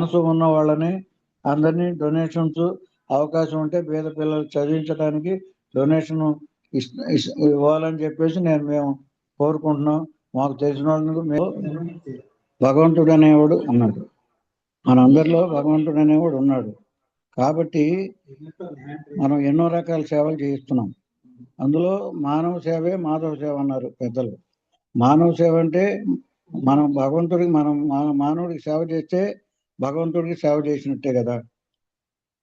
మనసు ఉన్న వాళ్ళని అందరినీ డొనేషన్స్ అవకాశం ఉంటే పేద పిల్లలు చదివించడానికి డొనేషన్ ఇవ్వాలని చెప్పేసి నేను మేము కోరుకుంటున్నాం. మాకు తెలిసిన వాళ్ళని మేము భగవంతుడు అనేవాడు ఉన్నాడు. మనందరిలో భగవంతుడు అనేవాడు ఉన్నాడు. కాబట్టి మనం ఎన్నో రకాల సేవలు చేయిస్తున్నాం. అందులో మానవ సేవే మాధవ సేవ అన్నారు పెద్దలు. మానవ సేవ అంటే మనం భగవంతుడికి మనం మా- మానవుడికి సేవ చేస్తే భగవంతుడికి సేవ చేసినట్టే కదా.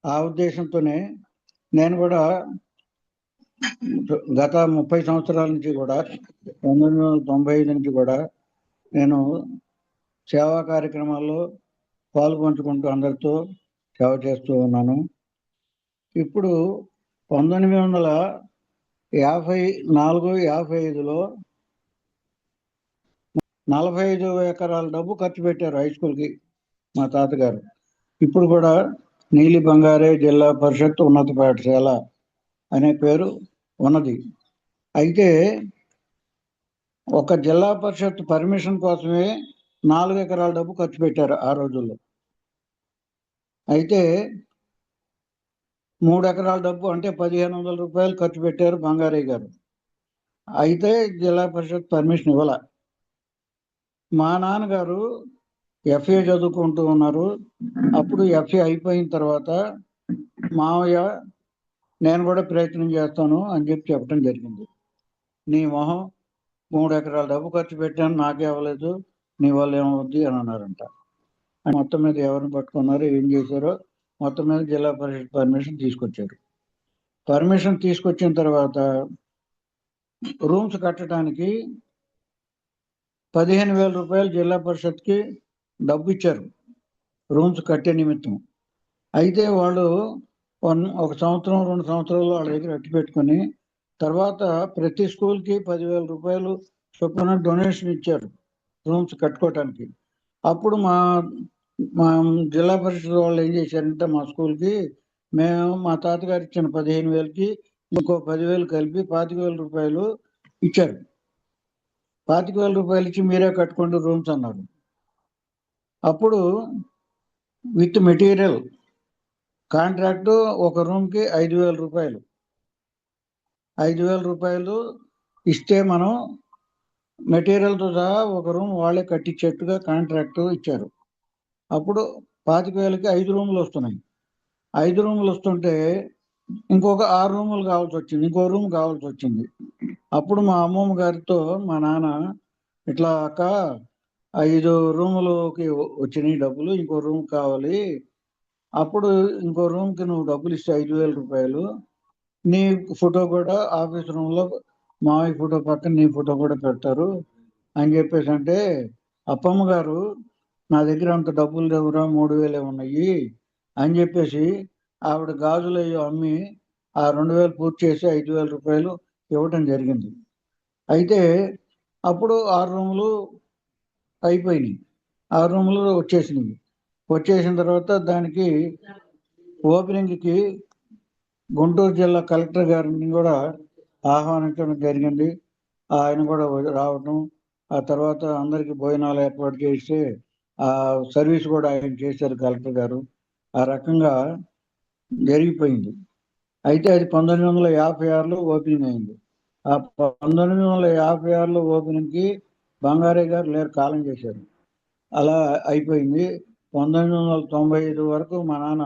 ఆ ఉద్దేశంతోనే నేను కూడా గత ముప్పై సంవత్సరాల నుంచి కూడా పంతొమ్మిది వందల తొంభై ఐదు నుంచి కూడా నేను సేవా కార్యక్రమాల్లో పాల్పంచుకుంటూ అందరితో సేవ చేస్తూ ఉన్నాను. ఇప్పుడు పంతొమ్మిది వందల యాభై నాలుగు యాభై ఐదులో నలభై ఐదు ఎకరాల డబ్బు ఖర్చు పెట్టారు హై స్కూల్కి. మా తాతగారు. ఇప్పుడు కూడా నీలి బంగారే జిల్లా పరిషత్ ఉన్నత పాఠశాల అనే పేరు ఉన్నది. అయితే ఒక జిల్లా పరిషత్ పర్మిషన్ కోసమే నాలుగు ఎకరాల డబ్బు ఖర్చు పెట్టారు ఆ రోజుల్లో. అయితే మూడు ఎకరాల డబ్బు అంటే పదిహేను వందల రూపాయలు ఖర్చు పెట్టారు బంగారయ్య గారు. అయితే జిల్లా పరిషత్ పర్మిషన్ ఇవ్వాల. మా నాన్నగారు ఎఫ్ఏ చదువుకుంటూ ఉన్నారు. అప్పుడు ఎఫ్ఏ అయిపోయిన తర్వాత మావయ్య నేను కూడా ప్రయత్నం చేస్తాను అని చెప్పి చెప్పడం జరిగింది. నీ మొహం మూడు ఎకరాల డబ్బు ఖర్చు పెట్టాను నాకే అవ్వలేదు నీ వల్ల ఏమవుద్ది అని అన్నారంట. మొత్తం మీద ఎవరిని పట్టుకున్నారో ఏం చేశారో మొత్తం మీద జిల్లా పరిషత్ పర్మిషన్ తీసుకొచ్చారు. పర్మిషన్ తీసుకొచ్చిన తర్వాత రూమ్స్ కట్టడానికి పదిహేను వేల రూపాయలు జిల్లా పరిషత్కి డబ్బు ఇచ్చారు రూమ్స్ కట్టే నిమిత్తం. అయితే వాళ్ళు వన్ ఒక సంవత్సరం రెండు సంవత్సరాలు వాళ్ళ దగ్గర అట్టి పెట్టుకొని తర్వాత ప్రతి స్కూల్కి పదివేల రూపాయలు చొప్పున డొనేషన్ ఇచ్చారు రూమ్స్ కట్టుకోవటానికి అప్పుడు మా మా జిల్లా పరిషత్ వాళ్ళు ఏం చేశారంటే మా స్కూల్కి మేము మా తాతగారు ఇచ్చిన పదిహేను వేలకి ఇంకో పదివేలు కలిపి పాతిక వేల రూపాయలు ఇచ్చారు. పాతిక వేల రూపాయలు ఇచ్చి మీరే కట్టుకోండి రూమ్స్ అన్నారు. అప్పుడు విత్ మెటీరియల్ కాంట్రాక్ట్ ఒక రూమ్కి ఐదు వేల రూపాయలు. ఐదు వేల రూపాయలు ఇస్తే మనం మెటీరియల్తో సహా ఒక రూమ్ వాళ్ళే కట్టించేట్టుగా కాంట్రాక్ట్ ఇచ్చారు. అప్పుడు పాతిక వేలకి ఐదు రూములు వస్తున్నాయి. ఐదు రూములు వస్తుంటే ఇంకొక ఆరు రూములు కావాల్సి వచ్చింది ఇంకో రూమ్ కావాల్సి వచ్చింది. అప్పుడు మా అమ్మమ్మ గారితో మా నాన్న ఇట్లా అక్క ఐదు రూములకి వచ్చినాయి డబ్బులు ఇంకో రూమ్ కావాలి. అప్పుడు ఇంకో రూమ్కి నువ్వు డబ్బులు ఇస్తే ఐదు వేల రూపాయలు. నీ ఫోటో కూడా ఆఫీస్ రూమ్లో మావి ఫోటో పక్కన నీ ఫోటో కూడా పెడతారు. అని చెప్పేసి అంటే అప్పమ్మ గారు నా దగ్గర అంత డబ్బులు లేవురా మూడు వేలే ఉన్నాయి. అని చెప్పేసి ఆవిడ గాజులు అయ్యో అమ్మి ఆ రెండు వేలు పూర్తి చేసి ఐదు వేల రూపాయలు ఇవ్వటం జరిగింది. అయితే అప్పుడు ఆరు రూములు అయిపోయినాయి. ఆరు రూములు వచ్చేసినాయి వచ్చేసిన తర్వాత దానికి ఓపెనింగ్కి గుంటూరు జిల్లా కలెక్టర్ గారిని కూడా ఆహ్వానించడం జరిగింది. ఆయన కూడా రావటం ఆ తర్వాత అందరికి భోజనాలు ఏర్పాటు చేస్తే ఆ సర్వీస్ కూడా ఆయన చేశారు కలెక్టర్ గారు. ఆ రకంగా జరిగిపోయింది. అయితే అది పంతొమ్మిది వందల యాభై ఆరులో ఓపెనింగ్ అయింది. ఆ పంతొమ్మిది వందల యాభై ఆరులో ఓపెనింగ్కి బంగారే గారు లేరు కాలం చేశారు. అలా అయిపోయింది. పంతొమ్మిది వందల తొంభై ఐదు వరకు మా నాన్న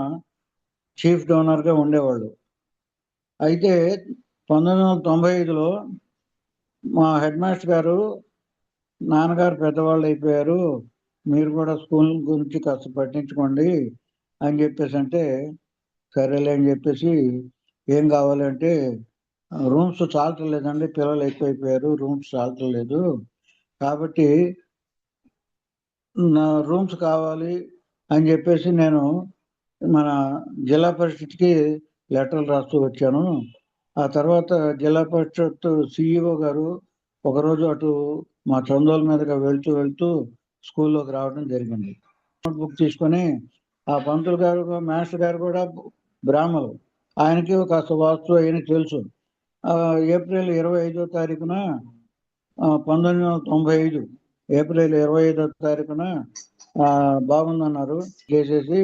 చీఫ్ డోనర్గా ఉండేవాళ్ళు. అయితే పంతొమ్మిది వందల తొంభై ఐదులో మా హెడ్ మాస్టర్ గారు నాన్నగారు పెద్దవాళ్ళు అయిపోయారు మీరు కూడా స్కూల్ గురించి కాస్త పట్టించుకోండి అని చెప్పేసి అంటే సరేలే అని చెప్పేసి ఏం కావాలంటే రూమ్స్ చాలటం లేదండి పిల్లలు ఎక్కువైపోయారు రూమ్స్ చాలటం లేదు కాబట్టి నా రూమ్స్ కావాలి అని చెప్పేసి నేను మన జిల్లా పరిషత్కి లెటర్లు రాస్తూ వచ్చాను. ఆ తర్వాత జిల్లా పరిషత్ సిఇఓ గారు ఒకరోజు అటు మా చందోల మీదుగా వెళ్తూ వెళ్తూ స్కూల్లోకి రావడం జరిగింది. బుక్ తీసుకొని ఆ పంతులు గారు మాస్టర్ గారు కూడా బ్రాహ్మలు. ఆయనకి ఒక వాస్తు అయిన తెలుసు. ఏప్రిల్ ఇరవై ఐదో తారీఖున పంతొమ్మిది వందల తొంభై ఐదు ఏప్రిల్ ఇరవై ఐదో తారీఖున ఆ, బాగుందన్నారు చేసేసి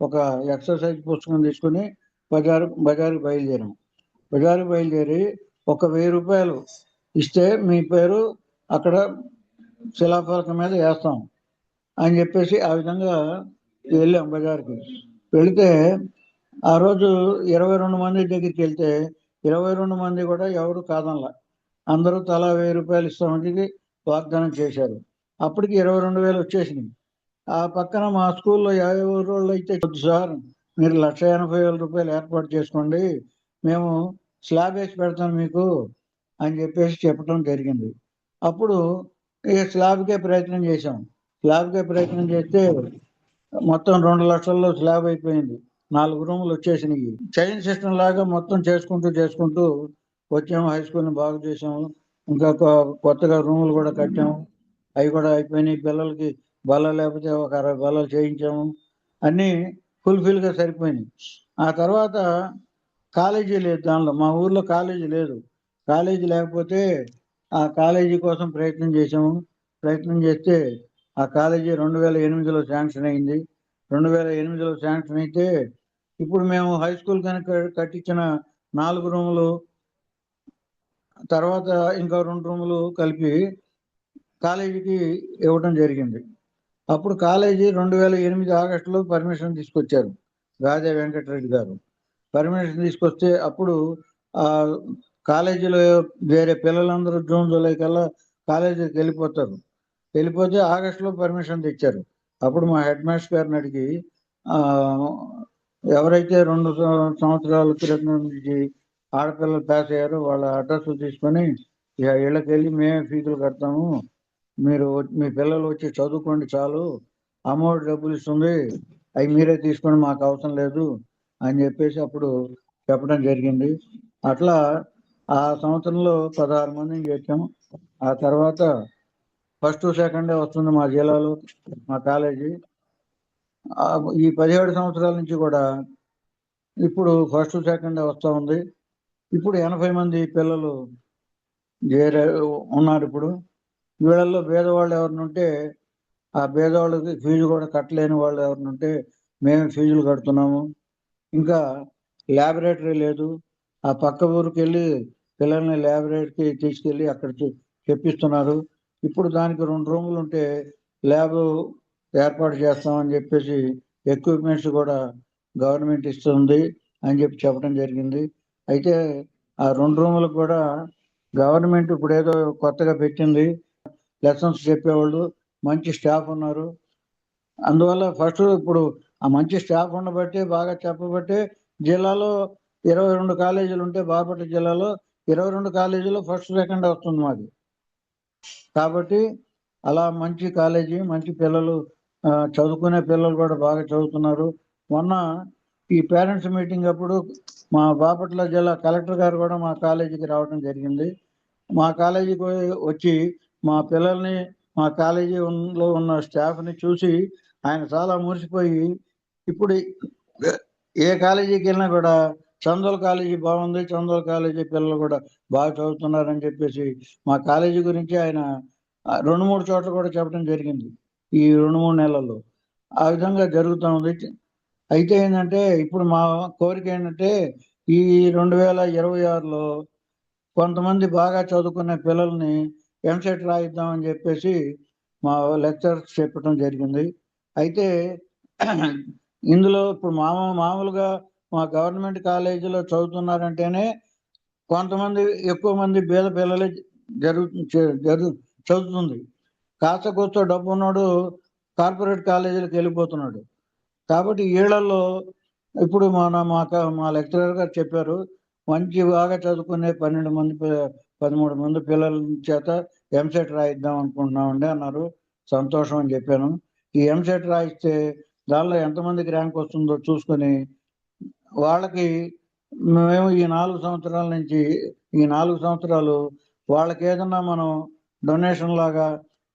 ఒక ఎక్సర్సైజ్ పుస్తకం తీసుకుని బజారు బజారుకి బయలుదేరాం. బజారుకి బయలుదేరి ఒక వెయ్యి రూపాయలు ఇస్తే మీ పేరు అక్కడ శిలాఫలకం మీద వేస్తాం అని చెప్పేసి ఆ విధంగా వెళ్ళాం బజార్కి. వెళితే ఆ రోజు ఇరవై రెండు మంది దగ్గరికి వెళ్తే ఇరవై రెండు మంది కూడా ఎవరు కాదనలా. అందరూ తలా వెయ్యి రూపాయలు ఇస్తామని వాగ్దానం చేశారు. అప్పటికి ఇరవై రెండు వేలు వచ్చేసినాయి ఆ పక్కన మా స్కూల్లో యాభై రోజులు అయితే సార్ మీరు లక్ష ఎనభై వేల రూపాయలు ఏర్పాటు చేసుకోండి మేము స్లాబ్ వేసి పెడతాం మీకు అని చెప్పేసి చెప్పడం జరిగింది. అప్పుడు ఇక స్లాబ్కే ప్రయత్నం చేశాం. స్లాబ్కే ప్రయత్నం చేస్తే మొత్తం రెండు లక్షల్లో స్లాబ్ అయిపోయింది. నాలుగు రూములు వచ్చేసినాయి. చైన్ సిస్టమ్ లాగా మొత్తం చేసుకుంటూ చేసుకుంటూ వచ్చాము హై స్కూల్ని బాగు చేసాము ఇంకా కొ- కొత్తగా రూములు కూడా కట్టాము. అవి కూడా అయిపోయినాయి. పిల్లలకి బల్ల లేకపోతే ఒక అరవై బల్లలు చేయించాము. అన్నీ ఫుల్ఫిల్గా సరిపోయినాయి. ఆ తర్వాత కాలేజీ లేదు దానిలో. మా ఊర్లో కాలేజీ లేదు. కాలేజీ లేకపోతే ఆ కాలేజీ కోసం ప్రయత్నం చేసాము ప్రయత్నం చేస్తే ఆ కాలేజీ రెండు వేల ఎనిమిదిలో శాంక్షన్ అయింది. రెండు వేల ఎనిమిదిలో శాంక్షన్ అయితే ఇప్పుడు మేము హై స్కూల్ కనుక కట్టించిన నాలుగు రూములు తర్వాత ఇంకా రెండు రూములు కలిపి కాలేజీకి ఇవ్వడం జరిగింది. అప్పుడు కాలేజీ రెండు వేల ఎనిమిది ఆగస్టులో పర్మిషన్ తీసుకొచ్చారు గాదే వెంకటరెడ్డి గారు. పర్మిషన్ తీసుకొస్తే అప్పుడు ఆ కాలేజీలో వేరే పిల్లలందరూ జూన్ జూలై కల్లా కాలేజీకి వెళ్ళిపోతారు. వెళ్ళిపోతే ఆగస్టులో పర్మిషన్ తెచ్చారు. అప్పుడు మా హెడ్ మాస్టర్ గారిని అడిగి ఎవరైతే రెండు సంవత్సరాల క్రితం నుంచి ఆడపిల్లలు పాస్ అయ్యారు వాళ్ళ అడ్రస్ తీసుకొని ఇక ఇళ్ళకి వెళ్ళి మేమే ఫీజులు కడతాము. మీరు మీ పిల్లలు వచ్చి చదువుకోండి చాలు. అమౌంట్ డబ్బులు ఇస్తుంది. అవి మీరే తీసుకొని మాకు అవసరం లేదు అని చెప్పేసి అప్పుడు చెప్పడం జరిగింది. అట్లా ఆ సంవత్సరంలో పదహారు మందిని చేర్చాము ఆ తర్వాత ఫస్ట్ సెకండ్ వస్తుంది మా జిల్లాలో మా కాలేజీ ఈ పదిహేడు సంవత్సరాల నుంచి కూడా ఇప్పుడు ఫస్ట్ సెకండ్ వస్తూ ఉంది. ఇప్పుడు ఎనభై మంది పిల్లలు చేరే ఉన్నారు ఇప్పుడు. వీళ్ళల్లో పేదవాళ్ళు ఎవరిని ఉంటే ఆ పేదవాళ్ళకి ఫీజు కూడా కట్టలేని వాళ్ళు ఎవరిని ఉంటే మేము ఫీజులు కడుతున్నాము. ఇంకా ల్యాబొరేటరీ లేదు. ఆ పక్క ఊరికి వెళ్ళి పిల్లల్ని ల్యాబొరేటరీకి తీసుకెళ్ళి అక్కడ చెప్పిస్తున్నారు. ఇప్పుడు దానికి రెండు రూములు ఉంటే ల్యాబ్ ఏర్పాటు చేస్తామని చెప్పేసి ఎక్విప్మెంట్స్ కూడా గవర్నమెంట్ ఇస్తుంది అని చెప్పి చెప్పడం జరిగింది. అయితే ఆ రెండు రూములకు కూడా గవర్నమెంట్ ఇప్పుడు ఏదో కొత్తగా పెట్టింది. లెసన్స్ చెప్పేవాళ్ళు మంచి స్టాఫ్ ఉన్నారు. అందువల్ల ఫస్ట్ ఇప్పుడు ఆ మంచి స్టాఫ్ ఉండబట్టి బాగా చెప్పబట్టి జిల్లాలో ఇరవై రెండు కాలేజీలు ఉంటే బాపట్ల జిల్లాలో ఇరవై రెండు కాలేజీలో ఫస్ట్ సెకండ్ వస్తుంది మాది. కాబట్టి అలా మంచి కాలేజీ మంచి పిల్లలు చదువుకునే పిల్లలు కూడా బాగా చదువుతున్నారు. మొన్న ఈ పేరెంట్స్ మీటింగ్ అప్పుడు మా బాపట్ల జిల్లా కలెక్టర్ గారు కూడా మా కాలేజీకి రావడం జరిగింది. మా కాలేజీకి వచ్చి మా పిల్లల్ని మా కాలేజీ లో ఉన్న స్టాఫ్ని చూసి ఆయన చాలా మురిసిపోయి ఇప్పుడు ఏ కాలేజీకి వెళ్ళినా కూడా చందోల్ కాలేజీ బాగుంది చందోల్ కాలేజీ పిల్లలు కూడా బాగా చదువుతున్నారని చెప్పేసి మా కాలేజీ గురించి ఆయన రెండు మూడు చోట్ల కూడా చెప్పడం జరిగింది ఈ రెండు మూడు నెలల్లో. ఆ విధంగా జరుగుతూ ఉంది. అయితే ఏంటంటే ఇప్పుడు మా కోరిక ఏంటంటే ఈ రెండు వేల ఇరవై ఆరులో కొంతమంది బాగా చదువుకునే పిల్లల్ని ఎంసెట్ రాయిద్దామని చెప్పేసి మా లెక్చర్స్ చెప్పడం జరిగింది. అయితే ఇందులో ఇప్పుడు మామూలు మామూలుగా మా గవర్నమెంట్ కాలేజీలో చదువుతున్నారంటేనే కొంతమంది ఎక్కువ మంది పేద పిల్లలే జరుగు చే- జరుగు చదువుతుంది. కాస్త కొత్త డబ్బు ఉన్నాడు కార్పొరేట్ కాలేజీలకు వెళ్ళిపోతున్నాడు. కాబట్టి వీళ్ళల్లో ఇప్పుడు మన మాకు మా లెక్చరర్ గారు చెప్పారు మంచి బాగా చదువుకునే పన్నెండు మంది పదమూడు మంది పిల్లల చేత ఎంసెట్ రాయిద్దాం అనుకుంటున్నామండి అన్నారు. సంతోషం అని చెప్పాను. ఈ ఎంసెట్ రాయిస్తే దానిలో ఎంతమందికి ర్యాంక్ వస్తుందో చూసుకొని వాళ్ళకి మేము ఈ నాలుగు సంవత్సరాల నుంచి ఈ నాలుగు సంవత్సరాలు వాళ్ళకి ఏదన్నా మనం డొనేషన్ లాగా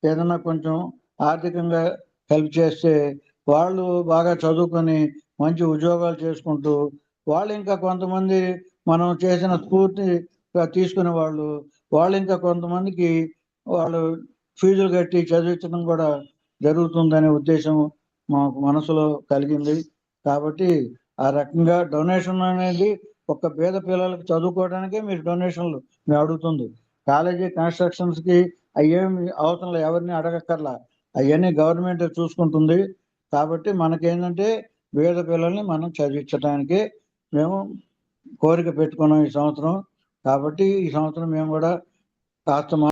ఏదన్నా కొంచెం ఆర్థికంగా హెల్ప్ చేస్తే వాళ్ళు బాగా చదువుకొని మంచి ఉద్యోగాలు చేసుకుంటూ వాళ్ళు ఇంకా కొంతమంది మనం చేసిన స్ఫూర్తి తీసుకునే వాళ్ళు వాళ్ళు ఇంకా కొంతమందికి వాళ్ళు ఫీజులు కట్టి చదివించడం కూడా జరుగుతుందనే ఉద్దేశం మాకు మనసులో కలిగింది. కాబట్టి ఆ రకంగా డొనేషన్ అనేది ఒక పేద పిల్లలకు చదువుకోవడానికే మీరు డొనేషన్లు మేము అడుగుతుంది. కాలేజీ కన్స్ట్రక్షన్స్కి అయ్యేమి అవసరం ఎవరిని అడగక్కర్లా. అవన్నీ గవర్నమెంట్ చూసుకుంటుంది. కాబట్టి మనకేంటంటే పేద పిల్లల్ని మనం చదివించడానికి మేము కోరిక పెట్టుకున్నాం ఈ సంవత్సరం. కాబట్టి ఈ సంవత్సరం మేము కూడా కాస్త